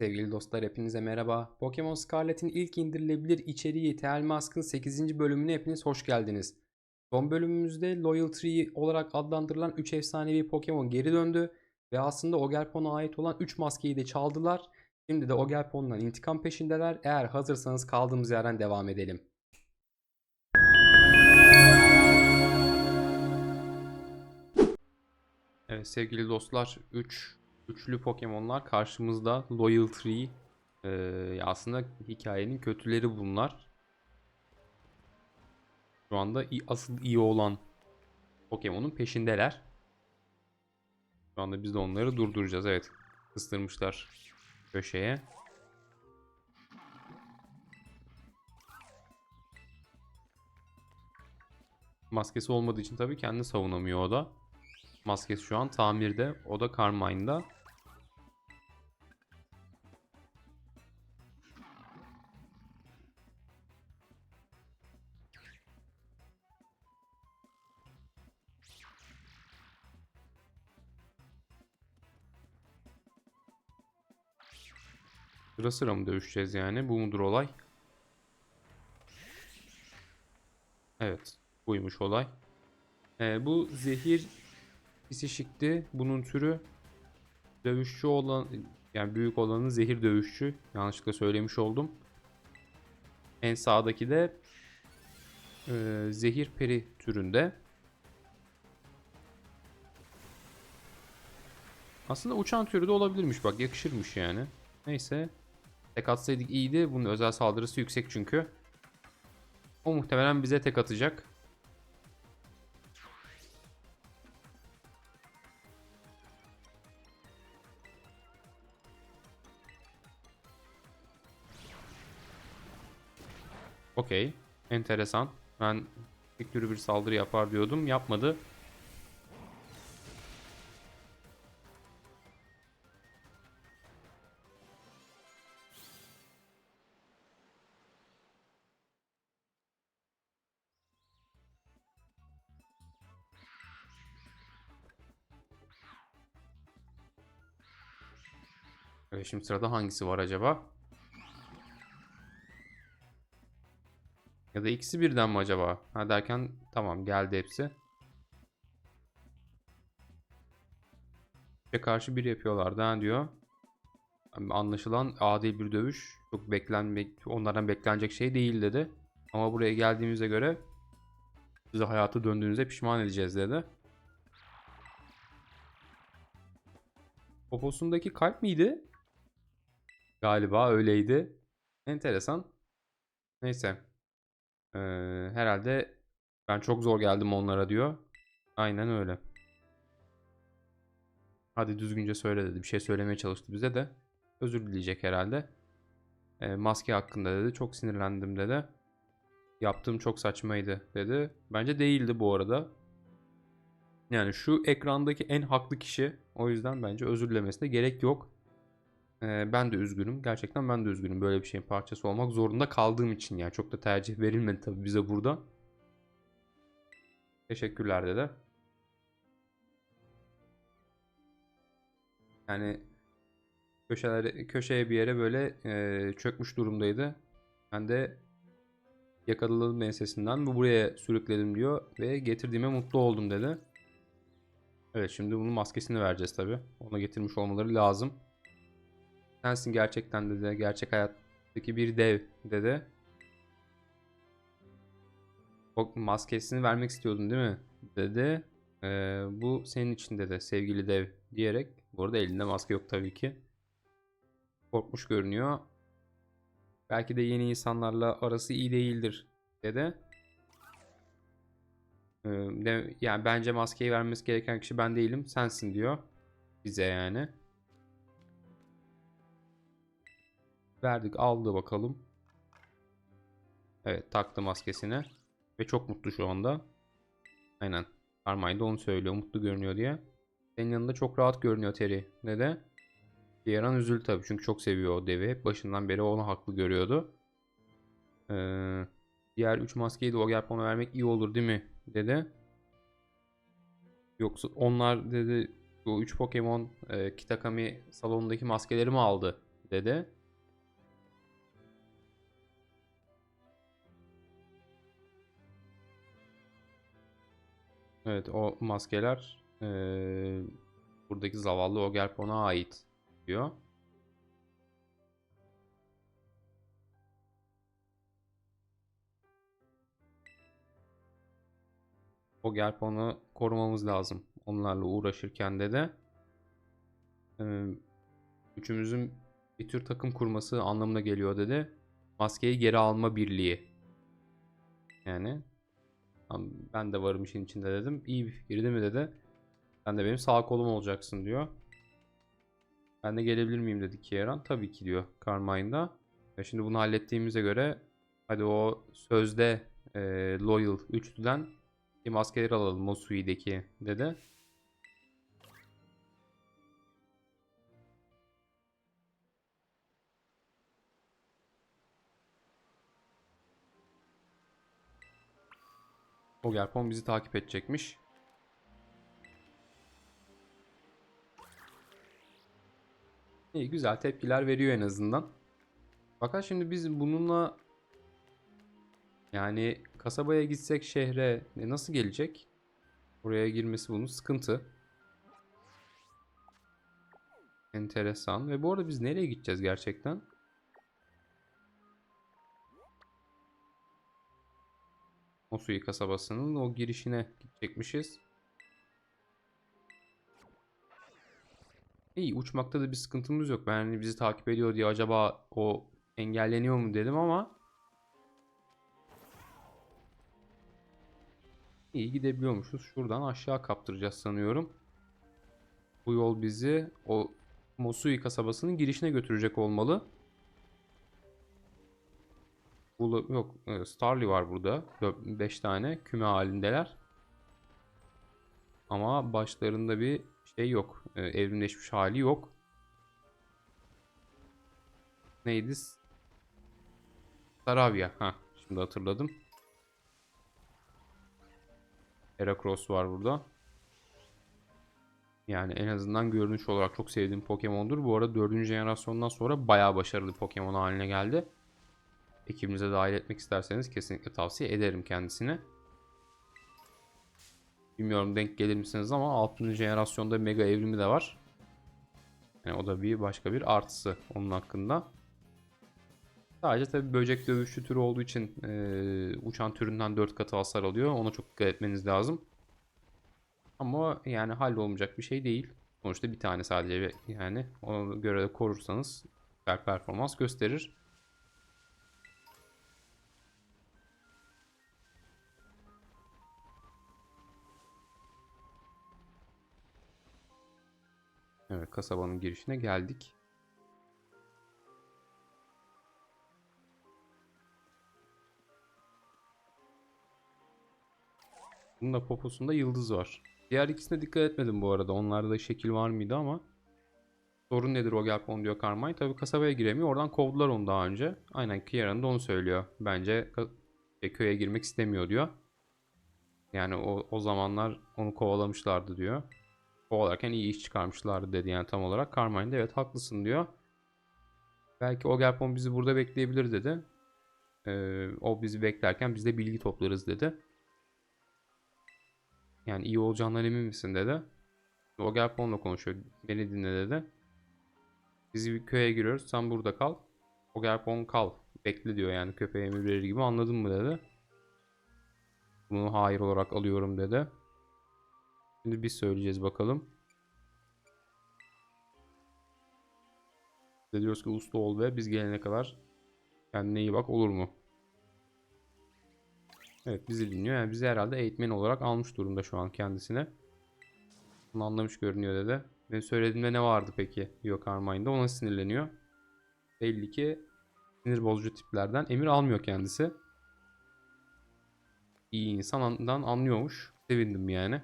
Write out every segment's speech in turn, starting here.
Sevgili dostlar hepinize merhaba. Pokemon Scarlet'in ilk indirilebilir içeriği Tel Mask'ın 8. bölümüne hepiniz hoş geldiniz. Son bölümümüzde Loyal Tree olarak adlandırılan 3 efsanevi Pokemon geri döndü ve aslında Ogerpon'a ait olan 3 maskeyi de çaldılar. Şimdi de Ogerpon'dan intikam peşindeler. Eğer hazırsanız kaldığımız yerden devam edelim. Evet sevgili dostlar 3 üçlü Pokemon'lar karşımızda Loyal Tree. Ee, aslında hikayenin kötüleri bunlar. Şu anda asıl iyi olan Pokemon'un peşindeler. Şu anda biz de onları durduracağız. Evet. Kıstırmışlar köşeye. Maskesi olmadığı için tabii kendini savunamıyor o da. Maskesi şu an tamirde. O da Carmine'da. Sıra sıra mı dövüşeceğiz yani? Bu mudur olay? Evet. Buymuş olay. Ee, bu zehir pisişikti. Bunun türü dövüşçü olan yani büyük olanı zehir dövüşçü. Yanlışlıkla söylemiş oldum. En sağdaki de e, zehir peri türünde. Aslında uçan türü de olabilirmiş bak yakışırmış yani. Neyse. Tek atsaydık iyiydi. Bunun özel saldırısı yüksek çünkü. O muhtemelen bize tek atacak. Okey. Enteresan. Ben tek türü bir saldırı yapar diyordum. Yapmadı. Şimdi sırada hangisi var acaba? Ya da ikisi birden mi acaba? Ha derken tamam geldi hepsi. Ve karşı bir yapıyorlardı ha diyor. Anlaşılan adil bir dövüş. Çok beklenmek, onlardan beklenecek şey değil dedi. Ama buraya geldiğimize göre size hayatı döndüğünüzde pişman edeceğiz dedi. Poposundaki kalp miydi? Galiba öyleydi. Enteresan. Neyse. Ee, herhalde ben çok zor geldim onlara diyor. Aynen öyle. Hadi düzgünce söyle dedi. Bir şey söylemeye çalıştı bize de. Özür dileyecek herhalde. Ee, maske hakkında dedi. Çok sinirlendim dedi. Yaptığım çok saçmaydı dedi. Bence değildi bu arada. Yani şu ekrandaki en haklı kişi. O yüzden bence özür dilemesine gerek yok. Ee, ben de üzgünüm. Gerçekten ben de üzgünüm. Böyle bir şeyin parçası olmak zorunda kaldığım için yani. Çok da tercih verilmedi tabii bize burada. Teşekkürler dede. Yani köşelere, köşeye bir yere böyle e, çökmüş durumdaydı. Ben de yakaladım ensesinden bu buraya sürükledim diyor ve getirdiğime mutlu oldum dedi. Evet şimdi bunun maskesini vereceğiz tabi. Ona getirmiş olmaları lazım. Sensin gerçekten dedi. Gerçek hayattaki bir dev dedi. O maskesini vermek istiyordun değil mi? Dedi. Ee, bu senin için dedi sevgili dev diyerek. Bu arada elinde maske yok tabii ki. Korkmuş görünüyor. Belki de yeni insanlarla arası iyi değildir dedi. Ee, yani bence maskeyi vermesi gereken kişi ben değilim sensin diyor. Bize yani. Verdik aldı bakalım. Evet taktı maskesini. Ve çok mutlu şu anda. Aynen. Carmine de onu söylüyor. Mutlu görünüyor diye. Senin yanında çok rahat görünüyor Terry. Ne de? Diğer an üzüldü tabii. Çünkü çok seviyor o devi. Başından beri onu haklı görüyordu. Ee, diğer 3 maskeyi de Ogerpon'a vermek iyi olur değil mi? Dedi. Yoksa onlar dedi bu 3 Pokemon e, Kitakami salonundaki maskeleri mi aldı? dedi. Evet o maskeler eee, buradaki zavallı Ogerpon'a ait diyor. Ogerpon'u korumamız lazım. Onlarla uğraşırken de de üçümüzün bir tür takım kurması anlamına geliyor dedi. Maskeyi geri alma birliği. Yani ben de varım işin içinde dedim. İyi bir fikir değil mi dedi. Sen de benim sağ kolum olacaksın diyor. Ben de gelebilir miyim dedi Kieran. Tabii ki diyor Carmine'da. Ve şimdi bunu hallettiğimize göre hadi o sözde e, loyal üçlüden bir maskeleri alalım Mosui'deki dedi. Ogerpon bizi takip edecekmiş. İyi güzel tepkiler veriyor en azından. Fakat şimdi biz bununla yani kasabaya gitsek şehre nasıl gelecek? Oraya girmesi bunun sıkıntı. Enteresan. Ve bu arada biz nereye gideceğiz gerçekten? Mosui kasabasının o girişine gidecekmişiz. İyi uçmakta da bir sıkıntımız yok. Ben hani bizi takip ediyor diye acaba o engelleniyor mu dedim ama iyi gidebiliyormuşuz. Şuradan aşağı kaptıracağız sanıyorum. Bu yol bizi o Mosui kasabasının girişine götürecek olmalı. Bu yok e, Starly var burada. 5 tane küme halindeler. Ama başlarında bir şey yok. E, evrimleşmiş hali yok. Neydi? Saravia. Ha, şimdi hatırladım. Heracross var burada. Yani en azından görünüş olarak çok sevdiğim Pokemon'dur. Bu arada 4. jenerasyondan sonra bayağı başarılı Pokemon haline geldi ekibimize dahil etmek isterseniz kesinlikle tavsiye ederim kendisine. Bilmiyorum denk gelir misiniz ama 6. jenerasyonda mega evrimi de var. Yani o da bir başka bir artısı onun hakkında. Sadece tabi böcek dövüşçü türü olduğu için e, uçan türünden 4 katı hasar alıyor. Ona çok dikkat etmeniz lazım. Ama yani hallolmayacak bir şey değil. Sonuçta bir tane sadece yani ona göre de korursanız performans gösterir. Evet kasabanın girişine geldik. Bunun da poposunda yıldız var. Diğer ikisine dikkat etmedim bu arada. Onlarda da şekil var mıydı ama. Sorun nedir o Gelpon diyor Carmine. Tabi kasabaya giremiyor. Oradan kovdular onu daha önce. Aynen Kieran da onu söylüyor. Bence şey, köye girmek istemiyor diyor. Yani o, o zamanlar onu kovalamışlardı diyor kovalarken iyi iş çıkarmışlardı dedi yani tam olarak. Carmine de evet haklısın diyor. Belki Ogerpon bizi burada bekleyebilir dedi. Ee, o bizi beklerken biz de bilgi toplarız dedi. Yani iyi olacağından emin misin dedi. Ogerpon'la konuşuyor. Beni dinle dedi. Biz bir köye giriyoruz. Sen burada kal. Ogerpon kal. Bekle diyor yani köpeğe emir verir gibi anladın mı dedi. Bunu hayır olarak alıyorum dedi. Şimdi biz söyleyeceğiz bakalım. Biz diyoruz ki usta ol ve biz gelene kadar kendine iyi bak olur mu? Evet bizi dinliyor. Yani bizi herhalde eğitmen olarak almış durumda şu an kendisine. Bunu anlamış görünüyor dedi. Benim söylediğimde ne vardı peki diyor Carmine'da. Ona sinirleniyor. Belli ki sinir bozucu tiplerden emir almıyor kendisi. İyi insandan anlıyormuş. Sevindim yani.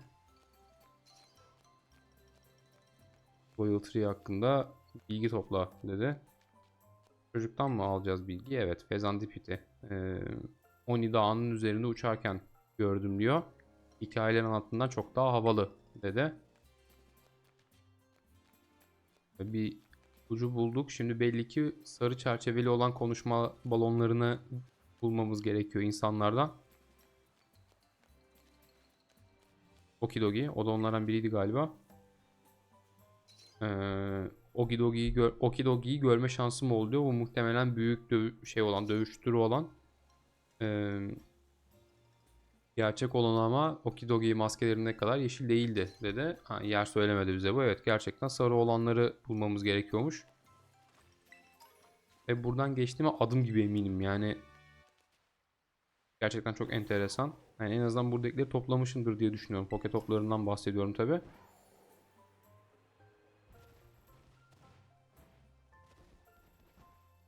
Royal Tree hakkında bilgi topla dedi. Çocuktan mı alacağız bilgi? Evet. Fezandipiti. Ee, Oni Dağı'nın üzerinde uçarken gördüm diyor. Hikayelerin altından çok daha havalı dedi. Bir ucu bulduk. Şimdi belli ki sarı çerçeveli olan konuşma balonlarını bulmamız gerekiyor insanlardan. Okidogi. O da onlardan biriydi galiba. Ee, Okidogi'yi gör Okidogi'yi görme şansım oldu. Bu muhtemelen büyük dövü- şey olan, dövüş türü olan. Ee, gerçek olan ama Okidogi maskelerine kadar yeşil değildi dedi. Ha, yer söylemedi bize bu. Evet gerçekten sarı olanları bulmamız gerekiyormuş. Ve buradan geçtiğime adım gibi eminim yani. Gerçekten çok enteresan. Yani en azından buradakileri toplamışımdır diye düşünüyorum. Poke toplarından bahsediyorum tabi.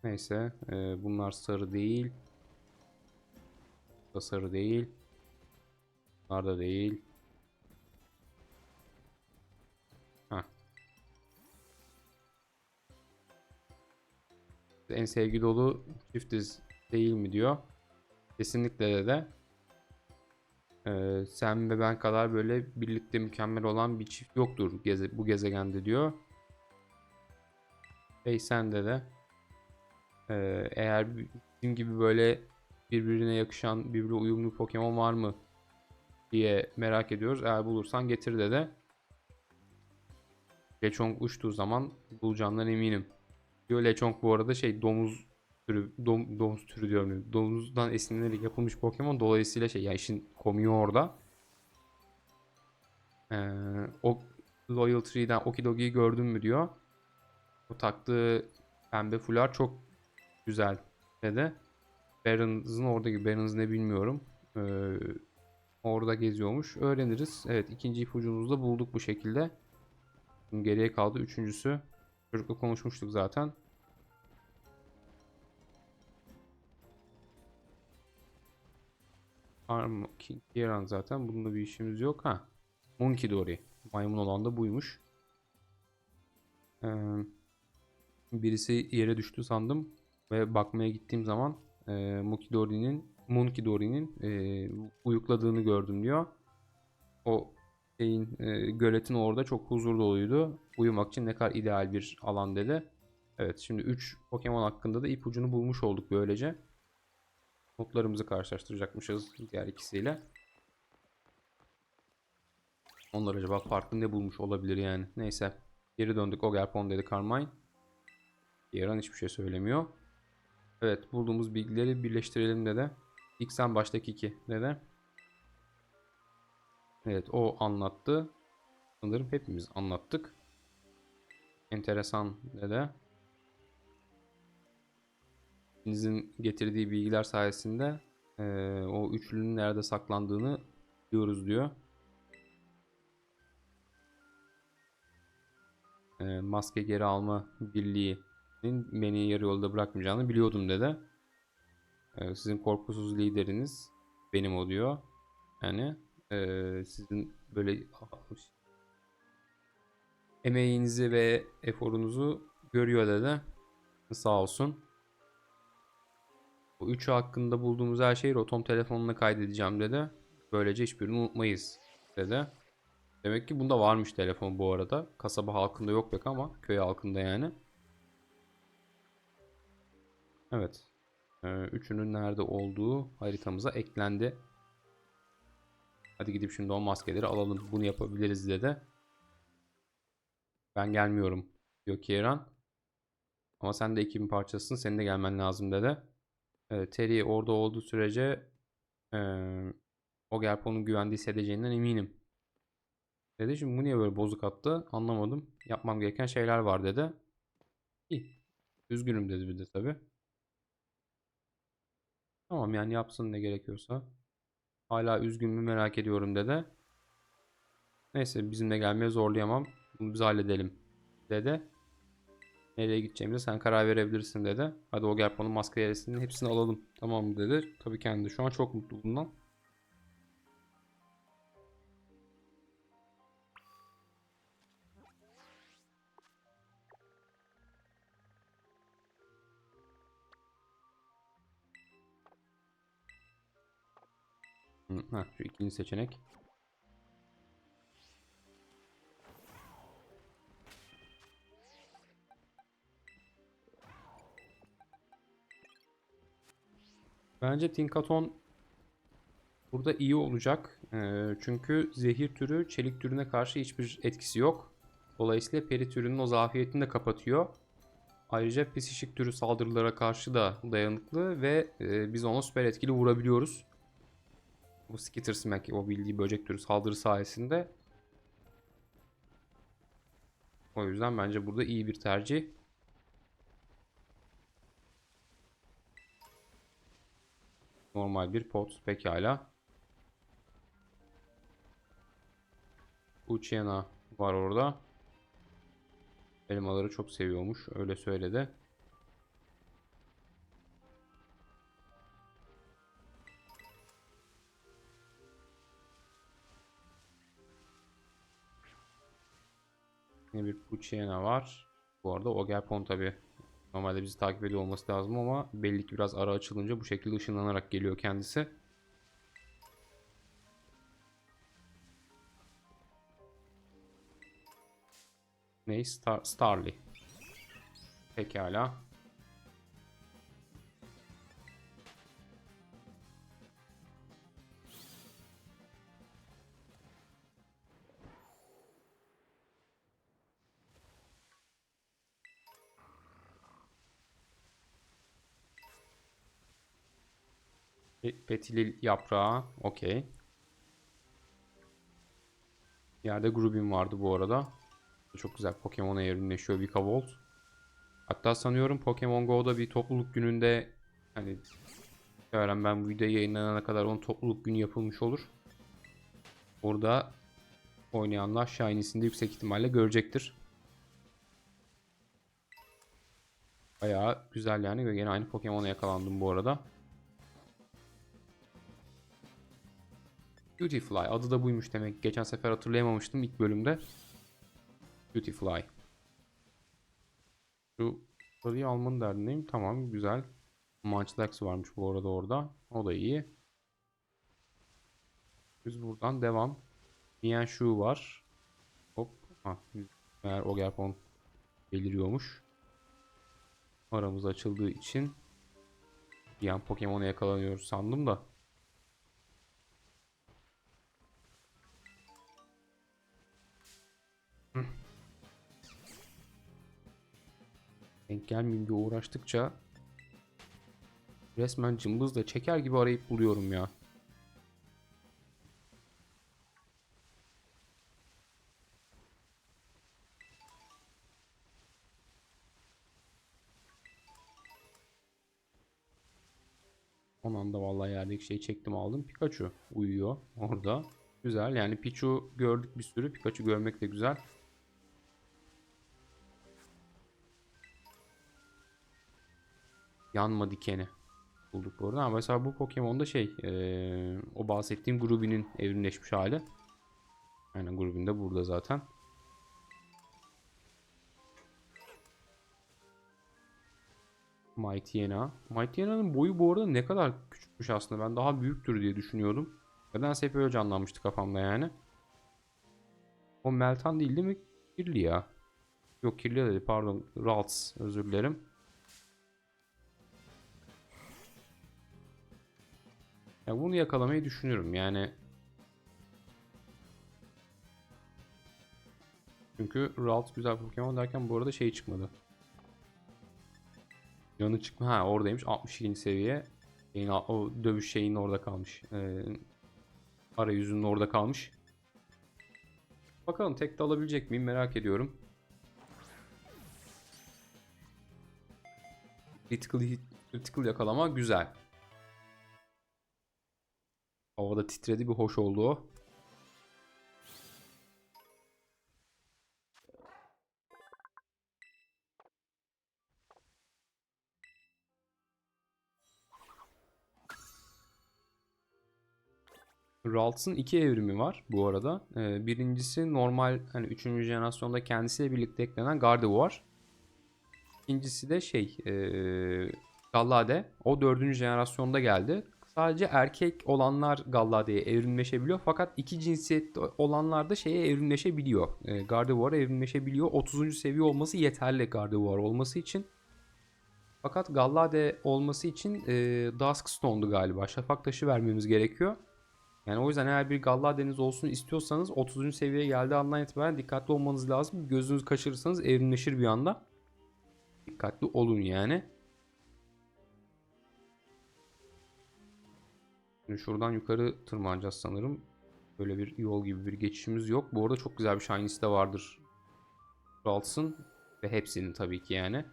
Neyse. e, bunlar sarı değil. Bu sarı değil. Bunlar da değil. En sevgi dolu çiftiz değil mi diyor. Kesinlikle de de. Ee, sen ve ben kadar böyle birlikte mükemmel olan bir çift yoktur geze- bu gezegende diyor. Hey sende de. Ee, eğer bi- bizim gibi böyle birbirine yakışan, birbirine uyumlu Pokemon var mı diye merak ediyoruz. Eğer bulursan getir de Lechonk uçtuğu zaman bulacağından eminim. Diyor Lechonk bu arada şey domuz türü dom, domuz türü diyorum. Domuzdan esinlenerek yapılmış Pokemon dolayısıyla şey yani işin komiği orada. Ee, o Loyal Tree'den Okidogi'yi gördün mü diyor. O taktığı pembe fular çok güzel dedi. Barons'ın orada gibi. Barons ne bilmiyorum. Ee, orada geziyormuş. Öğreniriz. Evet ikinci ipucumuzu da bulduk bu şekilde. Şimdi geriye kaldı üçüncüsü. Çocukla konuşmuştuk zaten. Arm Kieran zaten. Bununla bir işimiz yok. Ha. Monkey Dory. Maymun olan da buymuş. Ee, birisi yere düştü sandım. Ve bakmaya gittiğim zaman e, Monkey Dory'nin e, uyukladığını gördüm diyor. O şeyin e, göletin orada çok huzur doluydu. Uyumak için ne kadar ideal bir alan dedi. Evet şimdi 3 Pokemon hakkında da ipucunu bulmuş olduk böylece. Notlarımızı karşılaştıracakmışız diğer ikisiyle. Onlar acaba farklı ne bulmuş olabilir yani. Neyse. Geri döndük. Ogerpon dedi Carmine. Yaran hiçbir şey söylemiyor. Evet bulduğumuz bilgileri birleştirelim dedi. İlk sen baştaki iki dedi. Evet o anlattı. Sanırım hepimiz anlattık. Enteresan dedi. İkinizin getirdiği bilgiler sayesinde eee, o üçlünün nerede saklandığını biliyoruz diyor. Eee, maske geri alma birliğinin beni yarı yolda bırakmayacağını biliyordum dedi. Eee, sizin korkusuz lideriniz benim o diyor. Yani eee, sizin böyle emeğinizi ve eforunuzu görüyor dedi. Sağ olsun. Bu üçü hakkında bulduğumuz her şeyi Rotom telefonuna kaydedeceğim dedi. Böylece hiçbirini unutmayız dedi. Demek ki bunda varmış telefon bu arada. Kasaba halkında yok pek ama köy halkında yani. Evet. Ee, üçünün nerede olduğu haritamıza eklendi. Hadi gidip şimdi o maskeleri alalım. Bunu yapabiliriz dedi. Ben gelmiyorum diyor Kieran. Ama sen de ekibin parçasısın. Senin de gelmen lazım dedi. Evet, Terry orada olduğu sürece eee o Gerpon'un güvende hissedeceğinden eminim. Dedi şimdi bu niye böyle bozuk attı anlamadım. Yapmam gereken şeyler var dedi. İyi. Üzgünüm dedi bir de tabi. Tamam yani yapsın ne gerekiyorsa. Hala üzgün mü merak ediyorum dedi. Neyse bizimle gelmeye zorlayamam. Bunu biz halledelim dedi. Nereye gideceğimize sen karar verebilirsin dedi. Hadi o Gerpon'un maske yerisinin hepsini alalım. Tamam dedi. Tabii kendi şu an çok mutlu bundan. Ha şu ikinci seçenek. Bence Tinkaton burada iyi olacak. Ee, çünkü zehir türü çelik türüne karşı hiçbir etkisi yok. Dolayısıyla peri türünün o zafiyetini de kapatıyor. Ayrıca pisişik türü saldırılara karşı da dayanıklı ve e, biz ona süper etkili vurabiliyoruz. Bu Skitter Smack o bildiği böcek türü saldırı sayesinde. O yüzden bence burada iyi bir tercih. Normal bir pot pekala. Uchiana var orada. Elmaları çok seviyormuş. Öyle söyledi. Yine bir Puchiana var. Bu arada Ogerpon tabi normalde bizi takip ediyor olması lazım ama belli ki biraz ara açılınca bu şekilde ışınlanarak geliyor kendisi. Ney? Star Starly. Pekala. Pe- Petilil yaprağı. Okey. Yerde Grubin vardı bu arada. Çok güzel Pokemon'a evrimleşiyor Vikavolt. Hatta sanıyorum Pokemon Go'da bir topluluk gününde hani muhtemelen ben bu video yayınlanana kadar onun topluluk günü yapılmış olur. Orada oynayanlar Shiny'sini de yüksek ihtimalle görecektir. Bayağı güzel yani. Yine aynı Pokemon'a yakalandım bu arada. Beautyfly adı da buymuş demek. Geçen sefer hatırlayamamıştım ilk bölümde. Beautyfly. Şu sarıyı almanın derdindeyim. Tamam güzel. Munchlax varmış bu arada orada. O da iyi. Biz buradan devam. Mienshu var. Hop. Ha, eğer Ogerpon beliriyormuş. Aramız açıldığı için bir an Pokemon'a yakalanıyoruz sandım da. Denk gelmeyeyim diye uğraştıkça resmen cımbızla çeker gibi arayıp buluyorum ya. Son anda vallahi yerdeki şeyi çektim aldım. Pikachu uyuyor orada. Güzel yani Pichu gördük bir sürü. Pikachu görmek de güzel. Yanma dikeni bulduk bu arada. Ama mesela bu Pokemon'da şey eee, o bahsettiğim Grubin'in evrimleşmiş hali. Aynen Grubin de burada zaten. Mightyena. Mightyenna'nın boyu bu arada ne kadar küçükmüş aslında. Ben daha büyüktür diye düşünüyordum. Nedense hep öyle canlanmıştı kafamda yani. O Meltan değil değil mi? Kirli ya. Yok Kirli dedi pardon. Ralts özür dilerim. Ya bunu yakalamayı düşünüyorum yani. Çünkü Ralt güzel Pokemon derken bu arada şey çıkmadı. Yanı çıkma. Ha oradaymış. 62. seviye. Şeyin, o dövüş şeyinin orada kalmış. Ee, arayüzünün orada kalmış. Bakalım tek de alabilecek miyim merak ediyorum. Critical, hit, critical yakalama güzel. Havada titredi bir hoş oldu o. Ralts'ın iki evrimi var bu arada. Ee, birincisi normal hani 3. jenerasyonda kendisiyle birlikte eklenen Gardevoir. İkincisi de şey ee, Gallade. O 4. jenerasyonda geldi. Sadece erkek olanlar Gallade'ye evrimleşebiliyor. Fakat iki cinsiyet olanlar da şeye evrimleşebiliyor. E, Gardevoir'a evrimleşebiliyor. 30. seviye olması yeterli Gardevoir olması için. Fakat Gallade olması için e, Dusk Stone'du galiba. Şafak taşı vermemiz gerekiyor. Yani o yüzden eğer bir Gallade'niz olsun istiyorsanız 30. seviyeye geldiği andan itibaren dikkatli olmanız lazım. Gözünüzü kaçırırsanız evrimleşir bir anda. Dikkatli olun yani. Şimdi şuradan yukarı tırmanacağız sanırım. Böyle bir yol gibi bir geçişimiz yok. Bu arada çok güzel bir Shiny'si de vardır. Ralts'ın ve hepsinin tabii ki yani.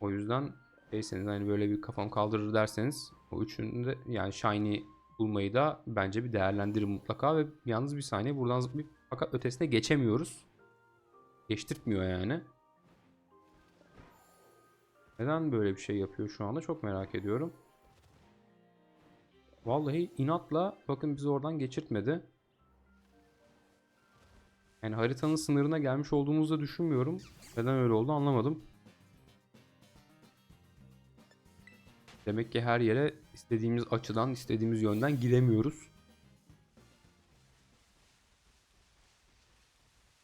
O yüzden şeyseniz hani böyle bir kafam kaldırır derseniz o üçünü yani Shiny bulmayı da bence bir değerlendirin mutlaka ve yalnız bir saniye buradan zıplayıp fakat ötesine geçemiyoruz. Geçtirtmiyor yani. Neden böyle bir şey yapıyor şu anda çok merak ediyorum. Vallahi inatla bakın bizi oradan geçirtmedi. Yani haritanın sınırına gelmiş olduğumuzu da düşünmüyorum. Neden öyle oldu anlamadım. Demek ki her yere istediğimiz açıdan, istediğimiz yönden giremiyoruz.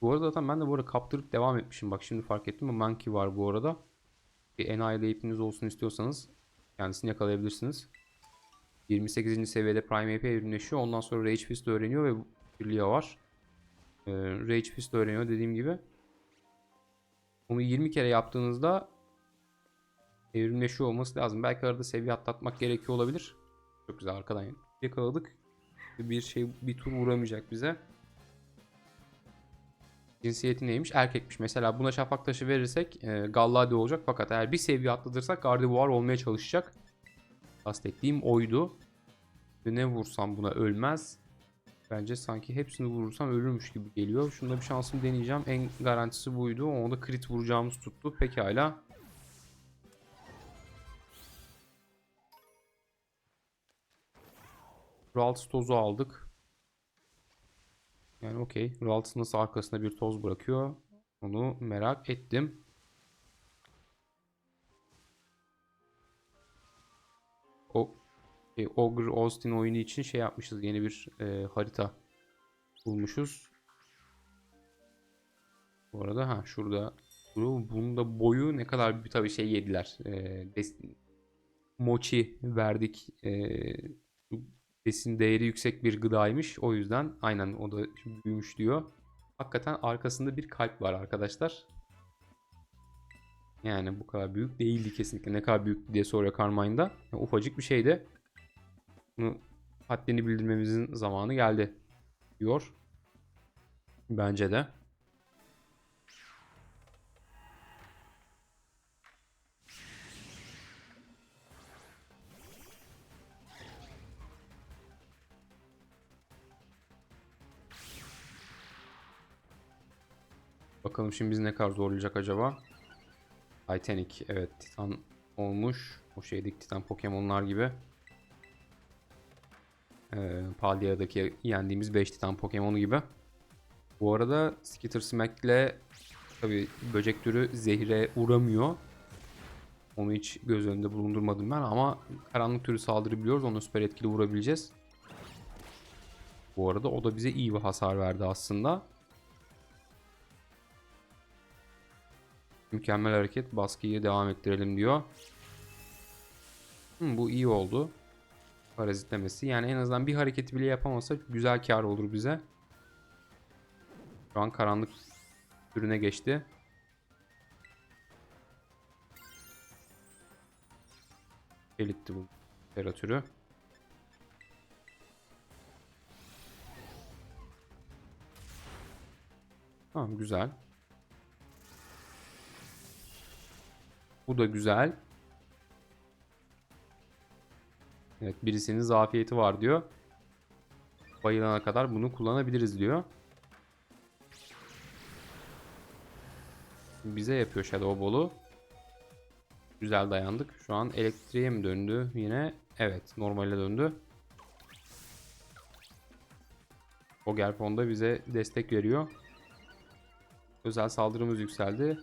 Bu arada zaten ben de bu arada kaptırıp devam etmişim. Bak şimdi fark ettim ama Monkey var bu arada. Bir enayi ipiniz olsun istiyorsanız kendisini yakalayabilirsiniz. 28. seviyede Prime AP evrimleşiyor. Ondan sonra Rage Fist öğreniyor ve birliği var. Ee, Rage Fist öğreniyor dediğim gibi. Bunu 20 kere yaptığınızda evrimleşiyor olması lazım. Belki arada seviye atlatmak gerekiyor olabilir. Çok güzel arkadan yakaladık. Bir şey bir tur vuramayacak bize. Cinsiyeti neymiş? Erkekmiş. Mesela buna şafak taşı verirsek e, Gallade olacak. Fakat eğer bir seviye atlatırsak Gardevoir olmaya çalışacak. Kastettiğim oydu. Ne vursam buna ölmez. Bence sanki hepsini vurursam ölürmüş gibi geliyor. Şunda bir şansım deneyeceğim. En garantisi buydu. Onda crit vuracağımız tuttu. Pekala. Ralts tozu aldık. Yani okey. Ralts nasıl arkasında bir toz bırakıyor? Onu merak ettim. E, Ogre Austin oyunu için şey yapmışız. Yeni bir e, harita bulmuşuz. Bu arada ha şurada bunun da boyu ne kadar bir tabii şey yediler. E, mochi verdik. E, besin değeri yüksek bir gıdaymış. O yüzden aynen o da büyümüş diyor. Hakikaten arkasında bir kalp var arkadaşlar. Yani bu kadar büyük değildi kesinlikle. Ne kadar büyük diye soruyor Carmine'da. Yani ufacık bir şeydi. Bunu haddini bildirmemizin zamanı geldi diyor. Bence de. Bakalım şimdi bizi ne kadar zorlayacak acaba? Titanic evet Titan olmuş. O şeydeki Titan Pokemon'lar gibi. Ee, Paldia'daki yendiğimiz 5 Titan Pokemon'u gibi. Bu arada Skitter Smack ile tabi böcek türü zehre uğramıyor. Onu hiç göz önünde bulundurmadım ben ama karanlık türü saldırabiliyoruz. Onu süper etkili vurabileceğiz. Bu arada o da bize iyi bir hasar verdi aslında. Mükemmel hareket. Baskıyı devam ettirelim diyor. Hı, bu iyi oldu. Parazitlemesi. Yani en azından bir hareketi bile yapamasa güzel kar olur bize. Şu an karanlık türüne geçti. Elitti bu tera türü. Tamam güzel. Bu da güzel. Evet birisinin zafiyeti var diyor. Bayılana kadar bunu kullanabiliriz diyor. Bize yapıyor Shadow Ball'u. Güzel dayandık. Şu an elektriğe mi döndü yine? Evet normale döndü. O Gerpon da bize destek veriyor. Özel saldırımız yükseldi.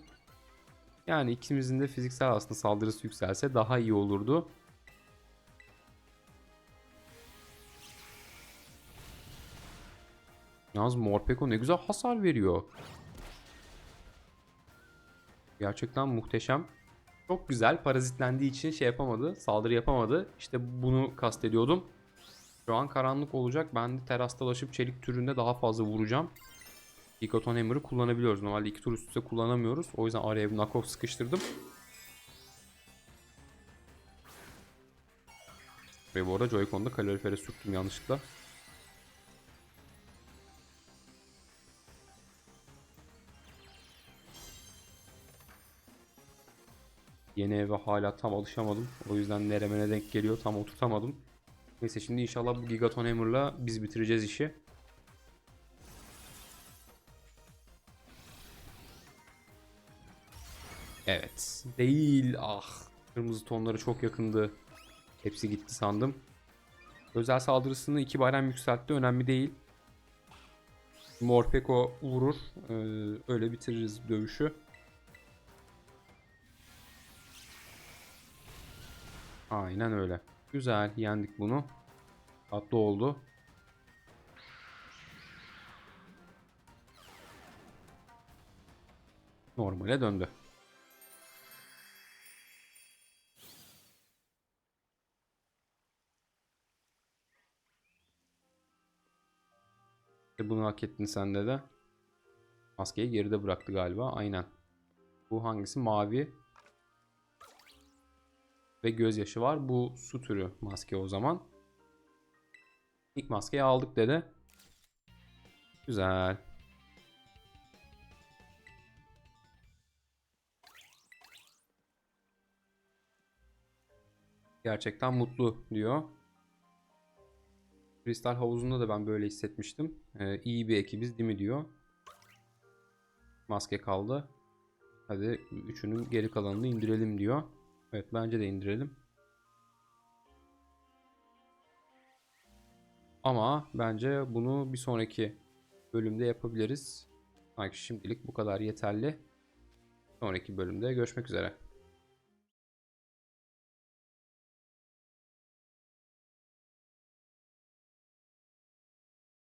Yani ikimizin de fiziksel aslında saldırısı yükselse daha iyi olurdu. Yalnız Morpeko ne güzel hasar veriyor. Gerçekten muhteşem. Çok güzel. Parazitlendiği için şey yapamadı. Saldırı yapamadı. İşte bunu kastediyordum. Şu an karanlık olacak. Ben de teras dolaşıp çelik türünde daha fazla vuracağım. Gigaton Hammer'ı kullanabiliyoruz. Normalde iki tur üst üste kullanamıyoruz. O yüzden araya bir knockoff sıkıştırdım. Ve bu arada Joy-Con'da kalorifere sürttüm yanlışlıkla. Yeni eve hala tam alışamadım. O yüzden neremene denk geliyor tam oturtamadım. Neyse şimdi inşallah bu Gigaton Hammer'la biz bitireceğiz işi. Evet. Değil. Ah. Kırmızı tonları çok yakındı. Hepsi gitti sandım. Özel saldırısını iki bayram yükseltti. Önemli değil. Morpeko vurur. Ee, öyle bitiririz dövüşü. Aynen öyle. Güzel. Yendik bunu. Tatlı oldu. Normale döndü. İşte bunu hak ettin sen de de. Maskeyi geride bıraktı galiba. Aynen. Bu hangisi? Mavi. Ve gözyaşı var. Bu su türü maske o zaman. İlk maskeyi aldık dedi. Güzel. Gerçekten mutlu diyor. Kristal havuzunda da ben böyle hissetmiştim. Ee, iyi bir ekibiz değil mi diyor. Maske kaldı. Hadi üçünün geri kalanını indirelim diyor. Evet bence de indirelim. Ama bence bunu bir sonraki bölümde yapabiliriz. Sanki şimdilik bu kadar yeterli. Sonraki bölümde görüşmek üzere.